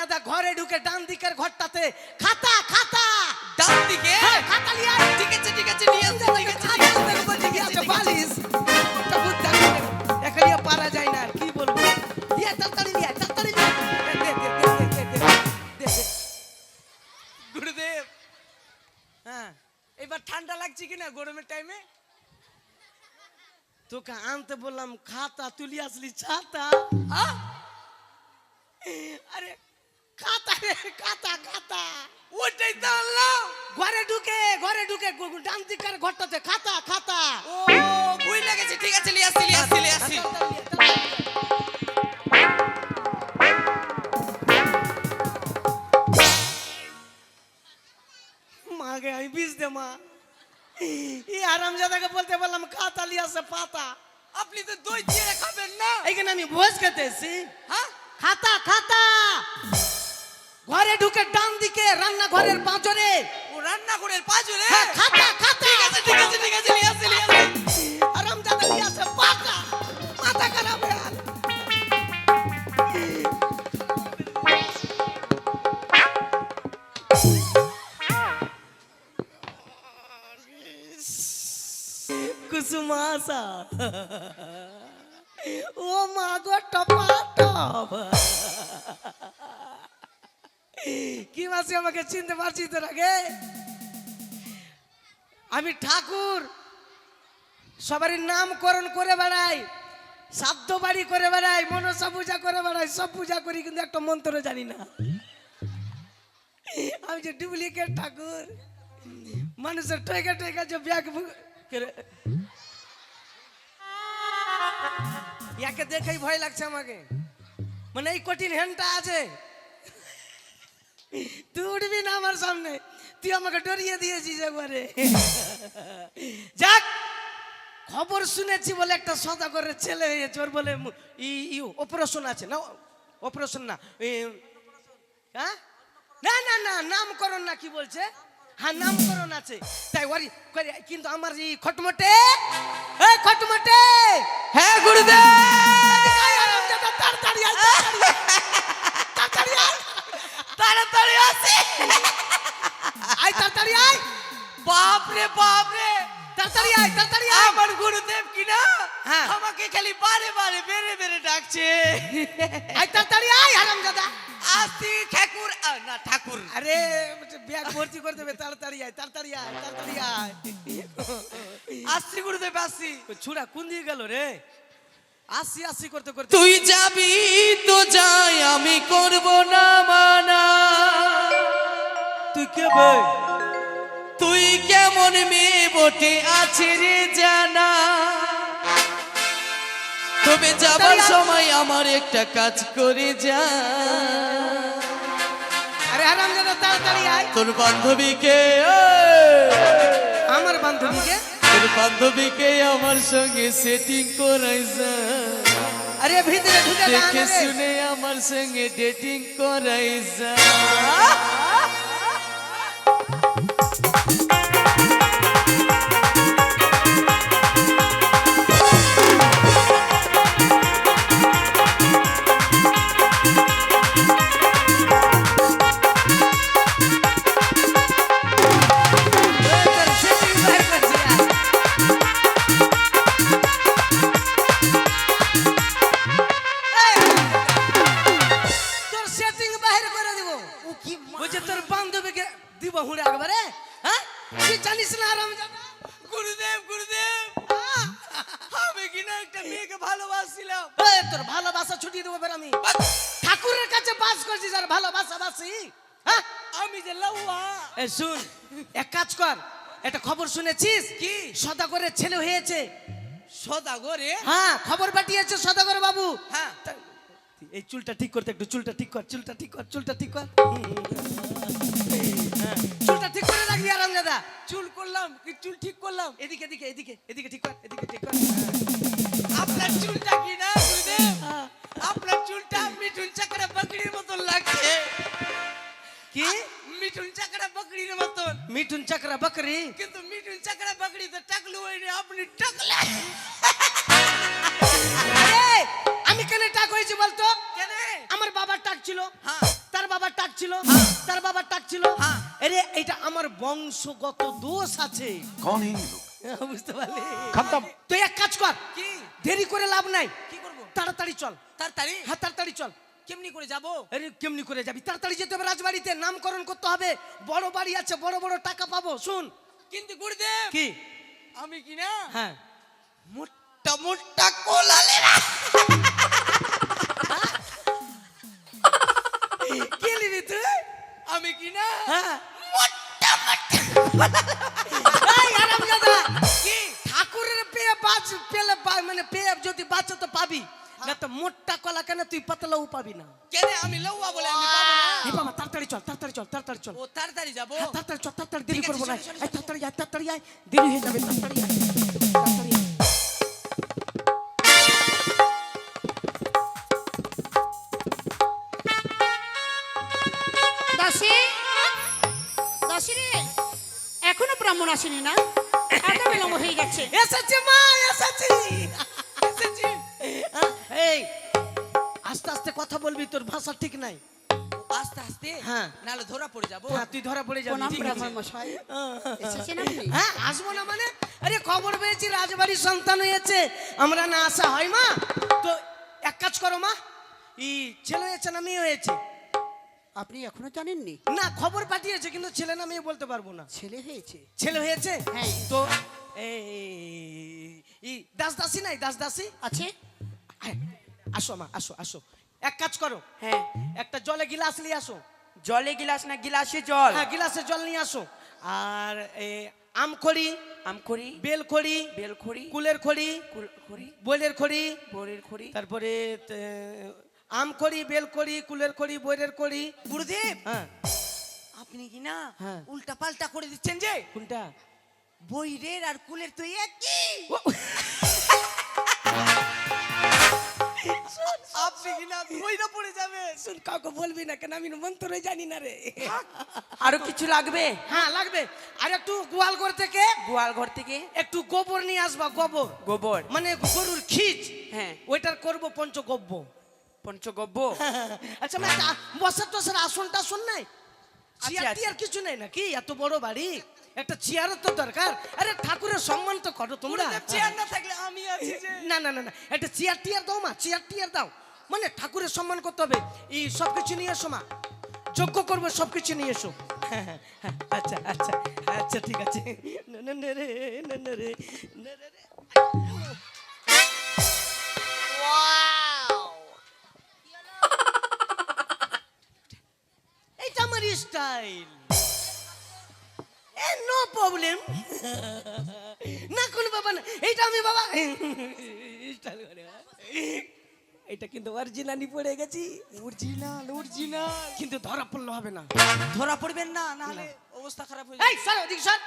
দাদা ঘরে ঢুকে ডান দিকের ঘরটাতে খাতা খাতা। ডান দিকে? হ্যাঁ, খাতা লিয়ে ঠিক আছে ঠিক আছে নিয়ে আসতে ঠিক আছে ঠিক আছে বালিশ। পারা যায় না কি বলব। তাড়াতাড়ি নিয়ে তাড়াতাড়ি। গুরুদেব। হ্যাঁ এবার ঠান্ডা লাগছে কিনা গরমের টাইমে তোকে আনতে বললাম খাতা তুলি আসলি ছাতা। আরে খাতা রে খাতা খাতা ওটাই তো আনলাম ঘরে ঢুকে ঘরে ঢুকে ডান দিকের ঘরটাতে খাতা খাতা। ও ভুল লেগেছে। ঠিক আছে নিয়ে আসছি নিয়ে আসছি নিয়ে আসছি মাগে আমি বিষ দে মা। এই আরাম বলতে বললাম খাতা লিয়ে আসে পাতা। আপনি তো দই দিয়ে খাবেন না। এইখানে আমি ভোজ খেতে এসেছি হ্যাঁ? খাতা খাতা। ঘরে ঢুকে ডান দিকে রান্না ঘরের পাঁচরে। ও রান্না করে পাঁচরে? হ্যাঁ, খাতা খাতা। ঠিক আছে ঠিক আছে ঠিক আছে নিয়ে নিয়ে আরাম লিয়ে আসে পাতা। মাথা খারাপ কুসুমাসা ও মা গো টপা টপ। কি মাসি আমাকে চিনতে পারছি তোর আগে? আমি ঠাকুর, সবারই নামকরণ করে বেড়াই সাধ্য বাড়ি করে বেড়াই, মনসা পূজা করে বেড়াই, সব পূজা করি, কিন্তু একটা মন্ত্র জানি না। আমি যে ডুপ্লিকেট ঠাকুর, মানুষের টেকা টেকা যে ব্যাগ ইয়াকে দেখেই ভয় লাগছে আমাকে। মানে এই কঠিন হ্যান্ডটা আছে। তুই উঠবি না আমার সামনে। তুই আমাকে ডরিয়ে দিয়েছিস একবারে। যাক খবর শুনেছি বলে একটা সদাগরের ছেলে হয়েছে ওর বলে ই অপারেশন আছে না? অপারেশন না হ্যাঁ না না না নামকরণ না কি বলছে? হ্যাঁ নামকরণ আছে। তাই ওরি করে কিন্তু আমার এই খটমটে এই খটমটে হ্যাঁ গুরুদেব। তাড়াতাড়ি। তাড়াতাড়ি আসি। আয় তাড়াতাড়ি আয়। বাপ রে বাপ রে তাড়াতাড়ি আয় তাড়াতাড়ি আয়। আমার গুরুদেব কিনা হ্যাঁ। আমাকে খালি বারে বারে বেড়ে বেড়ে ডাকছে। আয় তাড়াতাড়ি আয় হারামজাদা। আসি ঠাকুর। না ঠাকুর। আরে ব্যাগ ভর্তি করে দেবে। তাড়াতাড়ি আয় তাড়াতাড়ি আয় তাড়াতাড়ি আয়। আসছি গুরুদেব আসছি। ছুড়া কোন দিয়ে গেল রে? আসি আসি করতে করতে। তুই যাবি তো যাই আমি করব না মানা। তুই কে বে? তুই কেমন মেয়ে বটে আছে রে জানা। তবে যাবার সময় আমার একটা কাজ করে যা। আরে তাড়াতাড়ি আয়। তোর বান্ধবীকে ও, আমার বান্ধবীকে? তোর বান্ধবীকে আমার সঙ্গে সেটিং করাই যা। আরে ভিতরে ঢুকে যা দেখে না রে। শুনে আমার সঙ্গে ডেটিং করাই শুনেছিস? কি? সদাগরের ছেলে হয়েছে। সদাগরে? হ্যাঁ খবর পাঠিয়েছে সদাগর বাবু। হ্যাঁ। এই চুলটা ঠিক করতে একটু চুলটা ঠিক কর চুলটা ঠিক কর চুলটা ঠিক কর। হ্যাঁ, চুলটা ঠিক করে রাখবি আরাম দাদা চুল করলাম কি চুল ঠিক করলাম। এদিকে এদিকে এদিকে এদিকে ঠিক কর এদিকে ঠিক কর। আপনার চুলটা কি না। আপনার চুলটা মিঠুন চাকরা বকরির মতন লাগছে। কি? মিঠুন চাকরা বকরির মতন। মিঠুন চাকরা বকরি? কিন্তু মিঠুন ચકડે બગડી તો ટકલું હોય ને આપણી আমি কেন টাক হয়েছি বলতো আমার বাবার টাক ছিল তার বাবার টাক ছিল তার বাবার টাক ছিল আরে এটা আমার বংশগত দোষ আছে কোন হিন্দু বুঝতে পারলি খতম তুই এক কাজ কর কি দেরি করে লাভ নাই কি করব তাড়াতাড়ি চল তাড়াতাড়ি হ্যাঁ তাড়াতাড়ি চল কেমনি করে যাব আরে কেমনি করে যাবি তাড়াতাড়ি যেতে হবে রাজবাড়িতে নামকরণ করতে হবে বড় বাড়ি আছে বড় বড় টাকা পাবো শুন কিন্তু গুরুদেব কি? আমি কি না? হ্যাঁ। মোটা মোটা কোলালে কি নিবি তুই? আমি কি না? হ্যাঁ। এই আরামজাদা, কি? ঠাকুরের পেয়ে বাঁচ পেলে মানে পেয়ে যদি বাঁচো তো পাবি। না তো মোটটা কলা কেন তুই পাতলাও পাবি না। কেন আমি লউয়া বলে তাড়াতাড়ি চল। ও তাড়াতাড়ি যাব। হ্যাঁ, তাড়াতাড়ি চল তাড়াতাড়ি দেরি করব না। তাড়াতাড়ি আয় তাড়াতাড়ি আয়। দেরি হয়ে যাবে তাড়াতাড়ি আয়। তাড়াতাড়ি দাসী? দাসী রে এখনও ব্রাহ্মণ আসেনি না? এত বিলম্ব হয়ে গেছে। এসেছি মা এসেছি। এসেছি। হ্যাঁ, এই আস্তে আস্তে কথা বলবি তোর ভাষা ঠিক নাই। আস্তে আস্তে হ্যাঁ। নালে ধরা পড়ে যাব। হ্যাঁ তুই ধরা পড়ে যাবি ঠিক আছে। মশাই এসেছেন আপনি? হ্যাঁ আসব না মানে? আরে খবর পেয়েছি রাজবাড়ির সন্তান হয়েছে। আমরা না আসা হয় মা। তো এক কাজ করো মা। ই ছেলে হয়েছে না মেয়ে হয়েছে? আপনি এখনও জানেননি? না খবর পাঠিয়েছে কিন্তু ছেলে না মেয়ে বলতে পারব না। ছেলে হয়েছে। ছেলে হয়েছে? হ্যাঁ। তো এই দাস দাসী নাই দাস দাসী? আছে? আসো মা আসো আসো। এক কাজ করো। হ্যাঁ। একটা জলে গিলাস নিয়ে আসো। জলে গিলাস না গিলাসে জল। হ্যাঁ গিলাসে জল নিয়ে আসো। আর এ, আম খড়ি আম করি বেল খড়ি বেল খড়ি কুলের খড়ি খড়ি বইলের খড়ি বরের খড়ি। তারপরে আম খড়ি বেল খড়ি কুলের খড়ি বইয়ের খড়ি। গুরুদেব! হ্যাঁ। আপনি কি না হ্যাঁ। উল্টা পাল্টা করে দিচ্ছেন যে? কোনটা? বইরের আর কুলের তো একই। আপনি কি না পড়ে যাবে শুন কাউকে বলবি না কেন? আমি মন্ত্রে জানি না রে। আরও কিছু লাগবে? হ্যাঁ লাগবে। আর একটু গোয়াল ঘর থেকে গোয়াল ঘর থেকে? একটু গোবর নিয়ে আসবা গোবর। গোবর? মানে গরুর খিচ। হ্যাঁ। ওইটার করব পঞ্চগব্য। পঞ্চগব্য? আচ্ছা মানে বসার টসার আসন টাসন নাই? চেয়ার আছে। টিয়ার কিছু নেই নাকি? এত বড় বাড়ি? একটা চেয়ারও তো দরকার। আরে ঠাকুরের সম্মান তো করো তোমরা। চেয়ার না থাকলে আমি আছি না না না না একটা চেয়ার টিয়ার দাও মা চেয়ার টিয়ার দাও। মানে ঠাকুরের সম্মান করতে হবে। এই সব কিছু নিয়ে এসো মা। যজ্ঞ করবে সব কিছু নিয়ে এসো। হ্যাঁ, হ্যাঁ, হ্যাঁ, আচ্ছা আচ্ছা আচ্ছা ঠিক আছে। এইটা আমার স্টাইল প্রবলেম না কোনো বাবা না এইটা আমি বাবা। এটা কিন্তু অরিজিনালি পড়ে গেছি। Original original. কিন্তু ধরা পড়লে হবে না। ধরা পড়বেন না নাহলে অবস্থা খারাপ হয়ে এই স্যার ওদিকে স্যার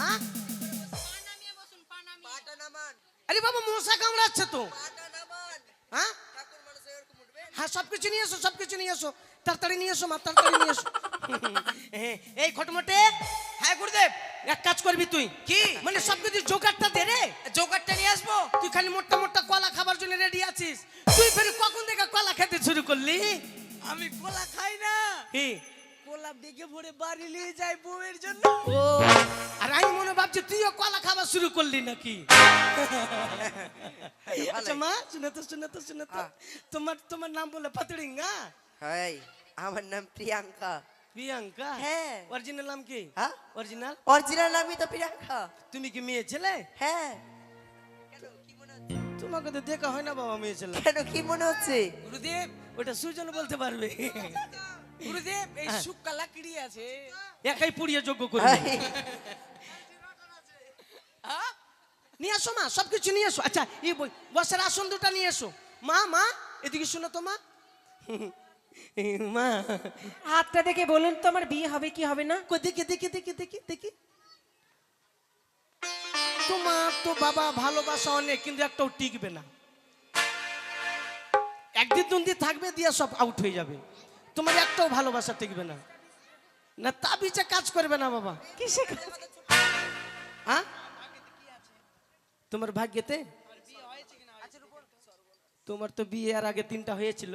হ্যাঁ? আরে বাবা মশা কামড়াচ্ছে তো। হ্যাঁ হ্যাঁ সব কিছু নিয়ে এসো সব কিছু নিয়ে এসো। তাড়াতাড়ি নিয়ে এসো মা তাড়াতাড়ি নিয়ে এসো। এই খটমটে হ্যাঁ গুরুদেব এক কাজ করবি তুই। কি? মানে সব কিছু জোগাড়টা দে রে। জোগাড়টা নিয়ে আসব? তুই খালি মোটা মোটা কলা খাবার জন্য রেডি আছিস। তুই ফের কখন থেকে কলা খেতে শুরু করলি? আমি কলা খাই না। কোলা দেখে ভরে বাড়ি নিয়ে যাই বউয়ের জন্য। ও আর আমি মনে ভাবছি তুইও কলা খাবার শুরু করলি নাকি? আচ্ছা মা শুনে তো শুনে তো শুনে তো। তোমার তোমার নাম বলে পাতড়িঙ্গা হাই আমার নাম প্রিয়াঙ্কা। প্রিয়াঙ্কা? হ্যাঁ। অরিজিনাল নাম কি? হ্যাঁ? অরিজিনাল অরিজিনাল নামই তো প্রিয়াঙ্কা। তুমি কি মেয়ে ছেলে? হ্যাঁ। তোমাকে তো দেখা হয় না বাবা মেয়ে ছেলে। কেন কি মনে হচ্ছে? গুরুদেব ওটা সুজন বলতে পারবে। গুরুদেব এই হ্যাঁ। শুক্কা লাকড়ি আছে। একাই পুড়িয়ে যোগ্য করবে হাই, হ্যাঁ? নিয়ে আসো মা সব কিছু নিয়ে এসো আচ্ছা এই বই বসার আসন দুটা নিয়ে এসো। মা মা এদিকে শোনো তো মা। মা হাতটা দেখে বলুন তো আমার বিয়ে হবে কি হবে না? দেখি দেখি দেখি দেখি দেখি। তোমার তো বাবা ভালোবাসা অনেক কিন্তু একটাও টিকবে না। একদিন দুদিন থাকবে দিয়ে সব আউট হয়ে যাবে। তোমার একটাও ভালোবাসা টিকবে না। না তা বিচে কাজ করবে না বাবা। কিসে হ্যাঁ তোমার ভাগ্যেতে? তোমার তো বিয়ে এর আগে তিনটা হয়েছিল।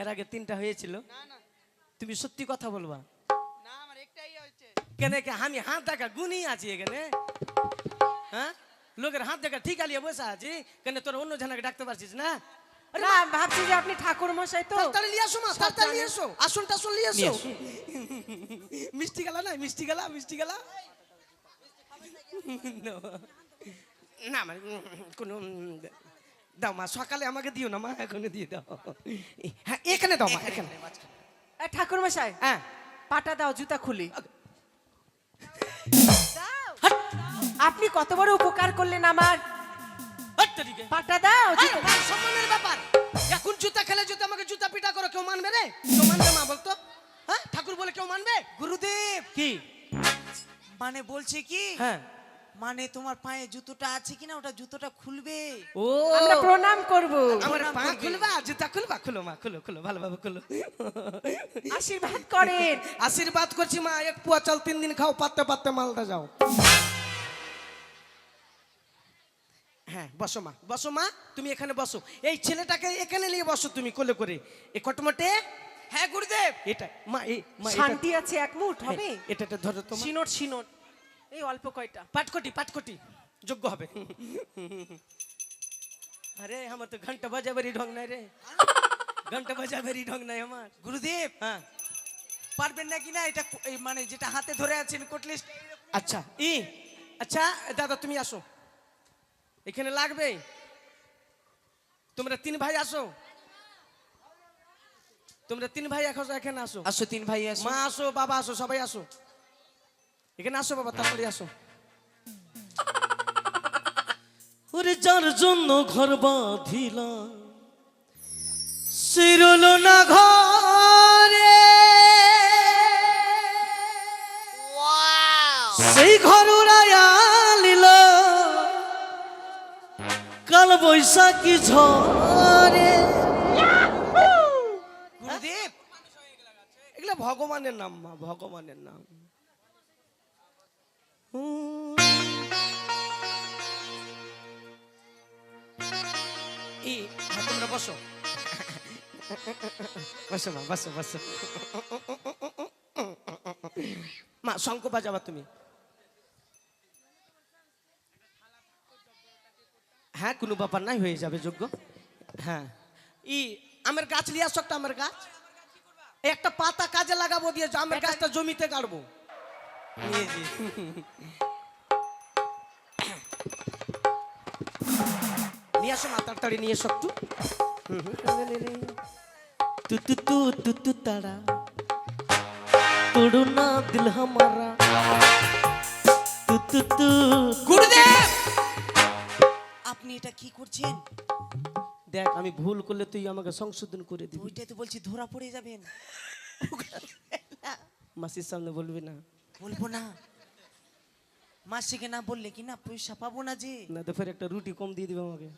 এর আগে তিনটা হয়েছিল। তুমি সত্যি কথা বলবা? কেন কে আমি হাত দেখা গুনি আছি এখানে। হ্যাঁ লোকের হাত দেখা ঠিক আলিয়ে বসে আছি। কেন তোর অন্য জনকে ডাকতে পারছিস না? না। ভাবছি যে আপনি ঠাকুর মশাই তো। তাড়াতাড়ি নিয়ে আসো মা তাড়াতাড়ি নিয়ে এসো আসুন টাসুন নিয়ে এসো মিষ্টি গেলা না মিষ্টি গেলা মিষ্টি গেলা। না। মানে কোন দাও মা সকালে আমাকে দিও না মা এখনই দিয়ে দাও। হ্যাঁ এখানে দাও মা এখানে ঠাকুর মশাই হ্যাঁ। পাটা দাও জুতা খুলি। আপনি কত বড় উপকার করলেন আমার। হাট তেরিকে। পাটা দাও এই, সম্মানের ব্যাপার। এখন জুতা খেলে যদি আমাকে জুতা পিটা করো কেউ মানবে রে? কেউ মানবে মা বলতো? হ্যাঁ? ঠাকুর বলে কেউ মানবে? গুরুদেব! কি? মানে বলছে কি? হ্যাঁ। মানে তোমার পায়ে জুতোটা আছে কিনা ওটা জুতোটা খুলবে। ও। আমরা প্রণাম করব। আমার পা খুলবা? জুতা খুলবা? খুলো মা খুলো খুলো ভালোভাবে খুলো। আশীর্বাদ করেন। আশীর্বাদ করছি মা এক পুয়া চাল তিন দিন খাও পাততে পাততে মালদা যাও। হ্যাঁ বসো মা। বসো মা তুমি এখানে বসো। এই ছেলেটাকে এখানে নিয়ে বসো তুমি কোলে করে। এ কটমটে। হ্যাঁ গুরুদেব। এটা মা এই মা শান্তি আছে এক মুঠ হবে? হ্যাঁ, এটা এটা ধরো তোমার সিনোট সিনোট এই অল্প কয়টা। পাটকটি পাটকটি। যোগ্য হবে। আরে আমার তো ঘণ্টা বাজাবেরই ঢং নাই রে। ঘণ্টা বাজাবেরই ঢং নাই আমার। গুরুদেব। হ্যাঁ। পারবেন নাকি না? এটা মানে যেটা হাতে ধরে আছেন কোটলিস্ট আচ্ছা ই। আচ্ছা দাদা তুমি আসো। এখানে লাগবে? তোমরা তিন ভাই আসো। তোমরা তিন ভাই এখন এখানে আসো। আসো তিন ভাই আসো। মা আসো বাবা আসো সবাই আসো। এখানে আসো বাবা তাড়াতাড়ি আসো। ওরে যার জন্য ঘর বাঁধিলাম শিরল না ঘরে। বৈশাখী ঝরে গুরুদেব, এগুলো ভগবানের নাম মা, ভগবানের নাম। তোমরা বসো। বসো মা, বসো বসো। মা, শঙ্খ বাজাবা তুমি। হ্যাঁ কোনো ব্যাপার নাই হয়ে যাবে যোগ্য। হ্যাঁ। ই আমের গাছ নিয়ে আসো একটা আমের গাছ। একটা পাতা কাজে লাগাবো দিয়ে আমের গাছটা জমিতে কাটবো নিয়ে যে। নিয়ে আসো মা তাড়াতাড়ি নিয়ে এসো একটু। হুম হুম। তু তু তু তু তু তারা তোড়ো না দিল হামারা। তু তু তু। গুরুদেব! এটা কি করছেন? দেখ আমি ভুল করলে তুই আমাকে সংশোধন করে দিবি। ওইটাই তো বলছি ধরা পড়ে যাবেন। মাসির সামনে বলবি না। বলব না। মাসিকে না বললে কি না পয়সা পাবো না যে? না তো ফের একটা রুটি কম দিয়ে দিবে আমাকে।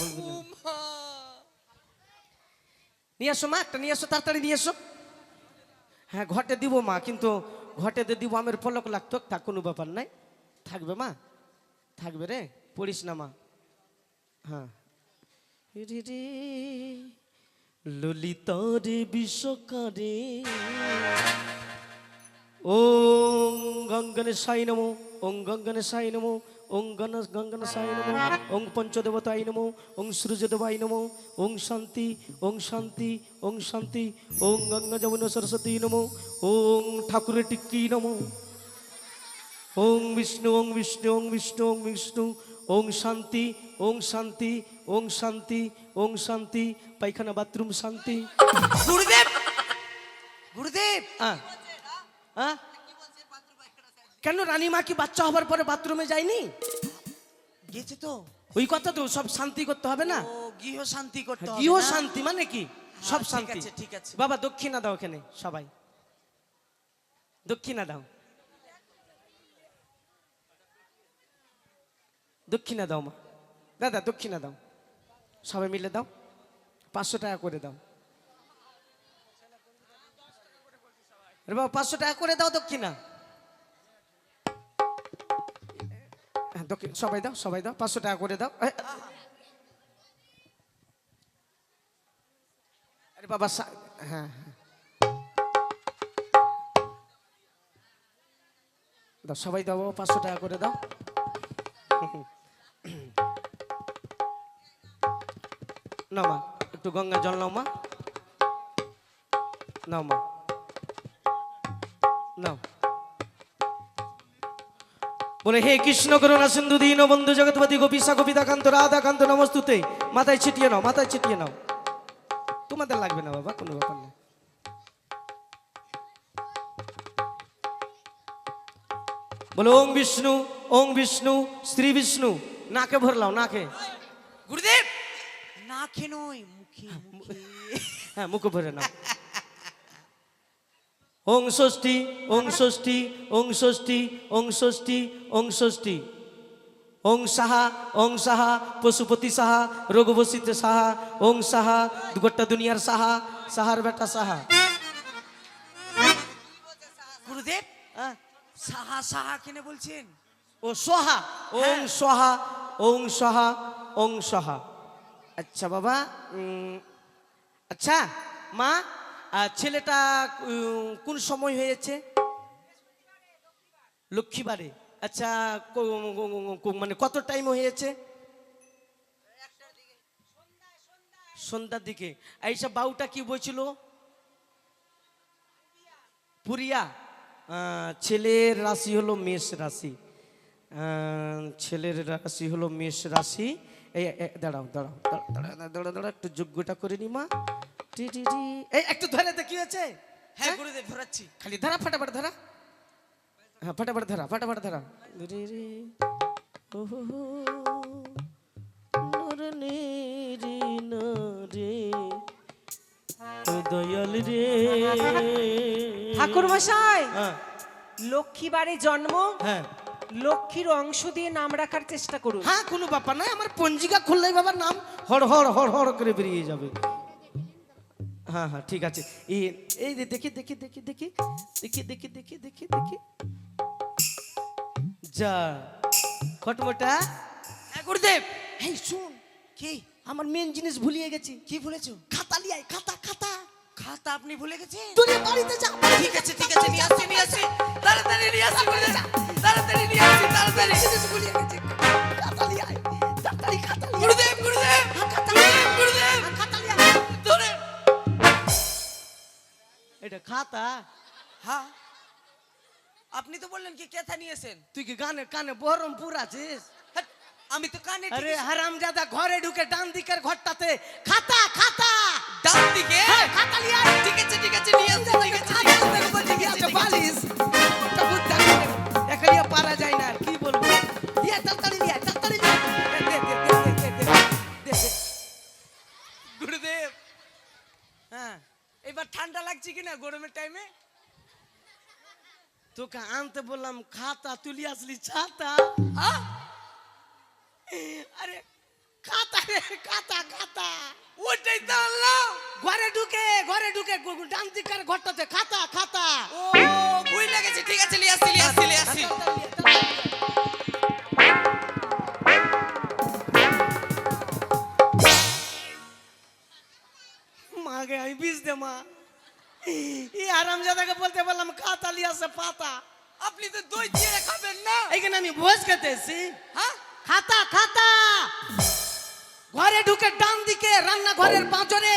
বলবি না। নিয়ে আসো মা একটা নিয়ে আসো তাড়াতাড়ি নিয়ে এসো হ্যাঁ ঘটে দিব মা কিন্তু ঘটেতে দিব আমের পলক লাগতো তা কোনো ব্যাপার নাই। থাকবে মা? থাকবে রে? পড়িস না মা হ্যাঁ। রে ললিতা রে বিশ্বকারে। ওং গঙ্গনে সাই নমো ওং গঙ্গনে সাই নমো ওং গণ গঙ্গন সাই নমো ওং পঞ্চদেবতাই নমো ওং সূর্যদেবাই নমো ওং শান্তি ওং শান্তি ওং শান্তি ওং গঙ্গা যমুনা সরস্বতী নমো ওং ঠাকুরের টিক্কি নমো। ওং বিষ্ণু ওং বিষ্ণু ওং বিষ্ণু ওং বিষ্ণু ওং শান্তি ওং শান্তি ওং শান্তি ওং শান্তি পায়খানা বাথরুম শান্তি। গুরুদেব! গুরুদেব! আহ? কেন রানীমা কি বাচ্চা হবার পরে বাথরুমে যায়নি? গেছে তো। ওই কথা তো সব শান্তি করতে হবে না? গৃহ শান্তি করতে হবে গৃহ শান্তি মানে কি? সব ঠিক শান্তি। আছে, ঠিক আছে। বাবা দক্ষিণা দাও এখানে সবাই। দক্ষিণা দাও। দক্ষিণা দাও মা। দাদা, দক্ষিণা দাও। সবাই মিলে দাও। পাঁচশো টাকা করে দাও। আরে বাবা, পাঁচশো টাকা করে দাও দক্ষিণা। হ্যাঁ দক্ষিণ, সবাই দাও সবাই দাও। পাঁচশো টাকা করে দাও। আরে বাবা হ্যাঁ হ্যাঁ। দাও, সবাই দাও পাঁচশো টাকা করে দাও। মা একটু গঙ্গা জল নাও মা। নাও বলে হে কৃষ্ণ করুণা সিন্ধু দীন বন্ধু জগৎপতি গোপীসা গোপিতা কান্ত রাধা কান্ত নমস্তুতে। মাথায় ছিটিয়ে নাও, মাথায় ছিটিয়ে নাও। তোমাদের লাগবে না বাবা, কোনো ব্যাপার না। বলো ওং বিষ্ণু ওং বিষ্ণু, শ্রী বিষ্ণু, নাকে ভরলাও নাকে। গুরুদেব! না খেনই মুখে মুখে। হ্যাঁ মুখ ভরে নাও। ওং ষষ্ঠী ওং ষষ্ঠী ওং ষষ্ঠী ওং ষষ্ঠী ওং ষষ্ঠী ওং সাহা ওং সাহা পশুপতি সাহা রঘুবসিত সাহা ওং সাহা গোটা দুনিয়ার সাহা সাহার বেটা সাহা। গুরুদেব সাহা সাহা কেনে বলছেন? ও সোহা ওং সোহা ওং সোহা ওং সোহা। আচ্ছা বাবা আচ্ছা মা ছেলেটা কোন সময় হয়েছে? লক্ষ্মীবারে। আচ্ছা মানে কত টাইম হয়েছে? সন্ধ্যার দিকে। এইসব বাউটা কি বলছিল? পুরিয়া। ছেলের রাশি হলো মেষ রাশি। ছেলের রাশি হলো মেষ রাশি। এই দাঁড়াও দাঁড়াও দাঁড়াও দাঁড়াও দাঁড়াও একটু যোগ্যটা করে নি মা। টি টি টি এই একটু ধরে দে কি হয়েছে। হ্যাঁ গুরুদেব ধরাচ্ছি। খালি ধরা ফাটাফাট ধরা। হ্যাঁ ফাটাফাট ধরা ফাটাফাট ধরা। রে রে ও হো রে না রে। ও দয়াল রে। ঠাকুর মশাই হ্যাঁ। লক্ষ্মীবারে জন্ম হ্যাঁ। লক্ষ্মীর অংশ দিয়ে নাম রাখার চেষ্টা করুন। হ্যাঁ কোনো ব্যাপার নয় আমার পঞ্জিকা খুললেই বাবার নাম হড় হড় হড় হড় করে বেরিয়ে যাবে। হ্যাঁ হ্যাঁ ঠিক আছে। এই এই যে দেখি দেখি দেখি দেখি দেখি দেখি দেখি দেখি দেখি। যা খটমটা। হ্যাঁ গুরুদেব। এই শুন কি? আমার মেন জিনিস ভুলিয়ে গেছি। কি ভুলেছো? খাতা লিয়াই খাতা খাতা। খাতা আপনি ভুলে গেছেন? তোরে বাড়িতে যা ঠিক আছে ঠিক আছে নিয়ে আসছি নিয়ে আসছি। তাড়াতাড়ি নিয়ে আসছি গুরুদেব তাড়াতাড়ি নিয়ে আসছি তাড়াতাড়ি। জিনিস ভুলিয়ে গেছি। খাতা লিয়াই তাড়াতাড়ি খাতা লিয়াই গুরুদেব। গুরুদেব গুরুদেব। গুরুদেব খাতা লিয়াই ধরে। এটা খাতা? হ্যাঁ। আপনি তো বললেন কি কেথা নিয়েছেন তুই কি গানে কানে বহরমপুর আছিস? আমি তো কানে আরে হারামজাদা ঘরে ঢুকে ডান দিকের ঘরটাতে খাতা খাতা। গুরুদেব। হ্যাঁ এবার ঠান্ডা লাগছে কিনা গরমের টাইমে তোকে আনতে বললাম খাতা তুলি আসলি ছাতা। আরে খাতা রে। ঘরে ঢুকে ডান দিকের ঘরটাতে খাতা খাতা। ও লেগেছে। ঠিক আছে মাকে আমি বিষ দে মা আরামজাদাকে বলতে বললাম খাতা লিয়ে আসে পাতা। আপনি তো দই দিয়ে খাবেন না। এইখানে আমি ভোজ খেতে এসেছি হ্যাঁ? খাতা খাতা। ঘরে ঢুকে ডান দিকে রান্না ঘরের পাঁচরে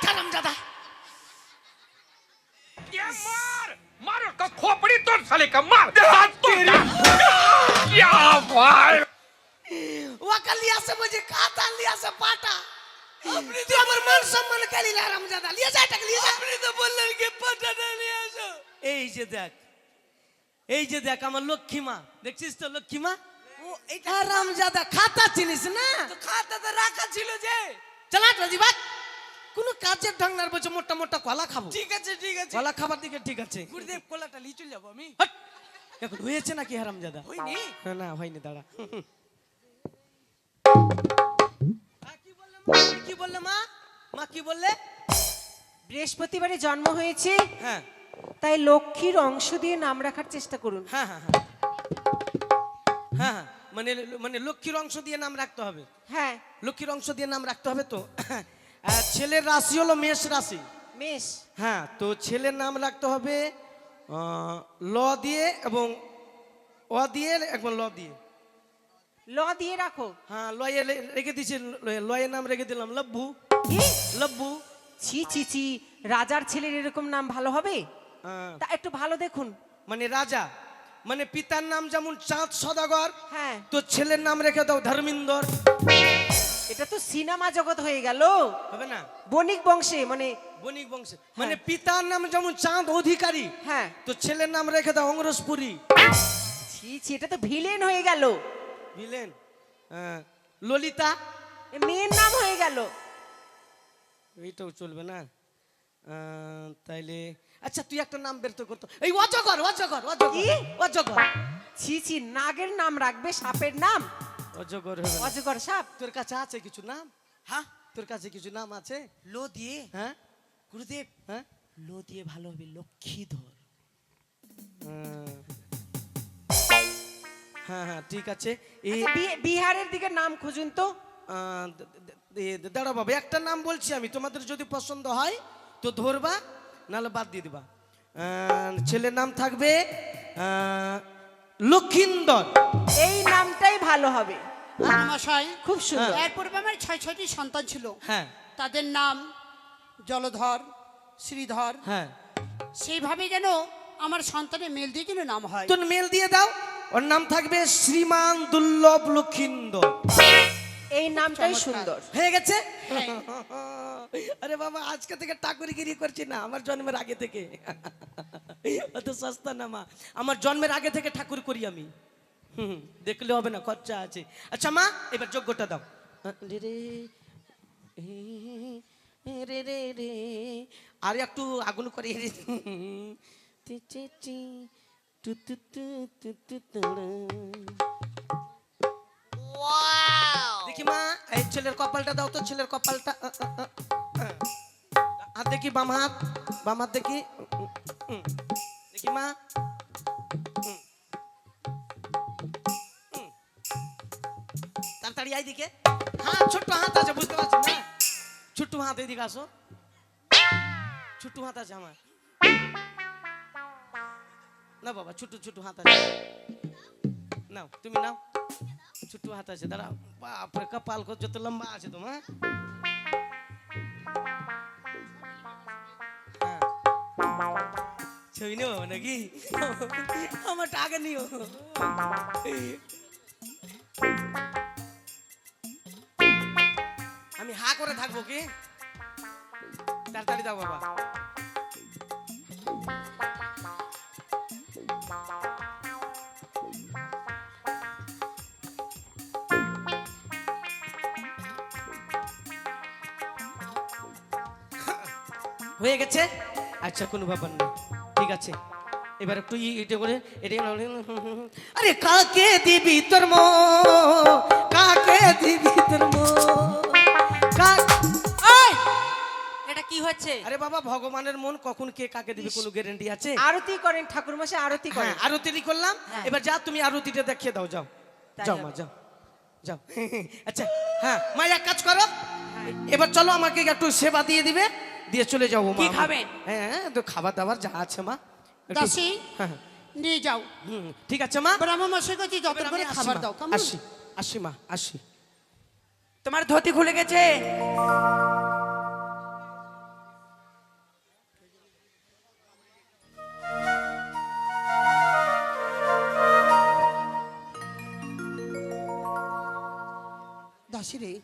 साले का मार हाथ तेरी क्या भाई वकल लिया से मुझे खाता लिया से पाटा अपनी तो अमर मन सम्मान के लिए राम ज्यादा लिए जा टक लिए जा अपनी तो बोलन के पाटा ना लिए जा এই যে দেখ এই যে দেখ আমার লক্ষ্মী মা দেখছিস তো লক্ষ্মী মা ও এটা রামজাদা খাতা চিনিস না তো খাতা তো রাখা ছিল যে চালাটা দিবা কোনো কাজের ঢং না বলছে মোটা মোটা কলা খাব। ঠিক আছে ঠিক আছে। কলা খাবার দিকে ঠিক আছে। গুরুদেব কোলাটা নিয়ে চলে যাব আমি। এখন হয়েছে নাকি হারামজাদা? হয়নি? হ্যাঁ, না হয়নি দাঁড়া। কি বললে মা? মা কি বললে? বৃহস্পতিবারে জন্ম হয়েছে। হ্যাঁ। তাই লক্ষ্মীর অংশ দিয়ে নাম রাখার চেষ্টা করুন। হ্যাঁ হ্যাঁ হ্যাঁ। হ্যাঁ হ্যাঁ। মানে মানে লক্ষ্মীর অংশ দিয়ে নাম রাখতে হবে। হ্যাঁ। লক্ষ্মীর অংশ দিয়ে নাম রাখতে হবে তো? ছেলের রাশি হলো মেষ রাশি। মেষ। হ্যাঁ তো ছেলের নাম রাখতে হবে ল দিয়ে এবং অ দিয়ে এবং ল দিয়ে। ল দিয়ে রাখো। হ্যাঁ লয়ে রেখে দিয়েছি ল- লয়ের নাম রেখে দিলাম লব্বু। কি? লব্বু। ছি ছি ছি রাজার ছেলের এরকম নাম ভালো হবে? হ্যাঁ, তা একটু ভালো দেখুন। মানে রাজা মানে পিতার নাম যেমন চাঁদ সদাগর হ্যাঁ। তো ছেলের নাম রেখে দাও ধর্মিন্দর। এটা তো সিনেমা জগৎ হয়ে গেল। হবে না? বণিক বংশে মানে বণিক বংশে। মানে পিতার নাম যেমন চাঁদ অধিকারী হ্যাঁ। তো ছেলের নাম রেখে দাও অংরসপুরি ছি ছি এটা তো ভিলেন হয়ে গেল। বুঝলেন হ্যাঁ, ললিতা? এ মেয়ের নাম হয়ে গেল। এইটাও চলবে না? তাইলে আচ্ছা তুই একটা নাম বের তো করতো। এই অজগর অজগর অজগর কি? অজগর। ছি ছি নাগের নাম রাখবে সাপের নাম? অজগর অজগর সাপ? তোর কাছে আছে কিছু নাম? হ্যাঁ? তোর কাছে কিছু নাম আছে? লো দিয়ে। হ্যাঁ? গুরুদেব। হ্যাঁ? লো দিয়ে ভালো হবে লক্ষ্মীধর আহ, হ্যাঁ হ্যাঁ ঠিক আছে। এই আচ্ছা, বিহারের দিকে নাম খুঁজুন তো। দাঁড়া বাবা একটা নাম বলছি আমি তোমাদের যদি পছন্দ হয় তো ধরবা নাহলে বাদ দিয়ে দিবা। ছেলের নাম থাকবে আহ, লক্ষিন্দর। এই নামটাই ভালো হবে। মশাই খুব সুন্দর। এর পূর্বে আমার ছয় ছয়টি সন্তান ছিল। হ্যাঁ। তাদের নাম জলধর শ্রীধর। হ্যাঁ। সেইভাবে যেন আমার সন্তানের মেল দিয়ে যেন নাম হয়। তুমি মেল দিয়ে দাও। ওর নাম থাকবে শ্রীমান দুর্লভ লক্ষিন্দর। এই নামটাই সুন্দর হয়ে গেছে আরে বাবা আজকে থেকে টাকুরিগিরি করছি না আমার জন্মের আগে থেকে অত সস্তা না মা আমার জন্মের আগে থেকে ঠাকুর করি আমি হুম, দেখলে হবে না খরচা আছে আচ্ছা মা এবার যোগ্যটা দাও রে রে রে রে আর একটু আগুন করে রে টি টি টি টু টু টু টু টু তুড়ু। দেখি মা, এই ছেলের কপালটা দাও তো, ছেলের কপালটা। হাত দেখি, বাম হাত বাম হাত দেখি দেখি মা। তাড়াতাড়ি আই দিকে হাত ছোট্ট হাত আছে, বুঝতে পারছি না ছোট্ট হাত এদিকে আসো ছোট্ট হাত আছে আমার না বাবা ছোট ছোট হাত আছে নাও, তুমি নাও ছোট্ট হাত আছে দাঁড়া বাপরে, কপাল যত লম্বা আছে তোমার হ্যাঁ। ছবি নেব নাকি? আমারটা আগে নিও। আমি হা করে থাকব কি? তাড়াতাড়ি দাও বাবা। হয়ে গেছে? আচ্ছা কোনো ব্যাপার নেই ঠিক আছে। এবার একটু এটা করে এটা আরে কাকে দিবি তোর মো কাকে দিবি তোর মো এটা কি হচ্ছে? আরে বাবা ভগবানের মন কখন কে কাকে দিবে কোনো গ্যারেন্টি আছে? আরতি করেন ঠাকুর মশাই আরতি হ্যাঁ করেন। করলাম। হ্যাঁ। এবার যা তুমি আরতিটা দেখিয়ে দাও যাও। যাও মা যাও। যাও। আচ্ছা হ্যাঁ মা এক কাজ করো। এবার চলো আমাকে একটু সেবা দিয়ে দিবে। দিয়ে চলে যাব মা কি খাবেন? হ্যাঁ তো খাবার দাবার যা আছে মা। দাসী হ্যাঁ হ্যাঁ। নিয়ে যাও। হুম, ঠিক আছে মা। ব্রাহ্মণ মশাই কাছে যত করে খাবার দাও আসি আসি মা আসি। তোমার ধুতি খুলে গেছে। দাসি রে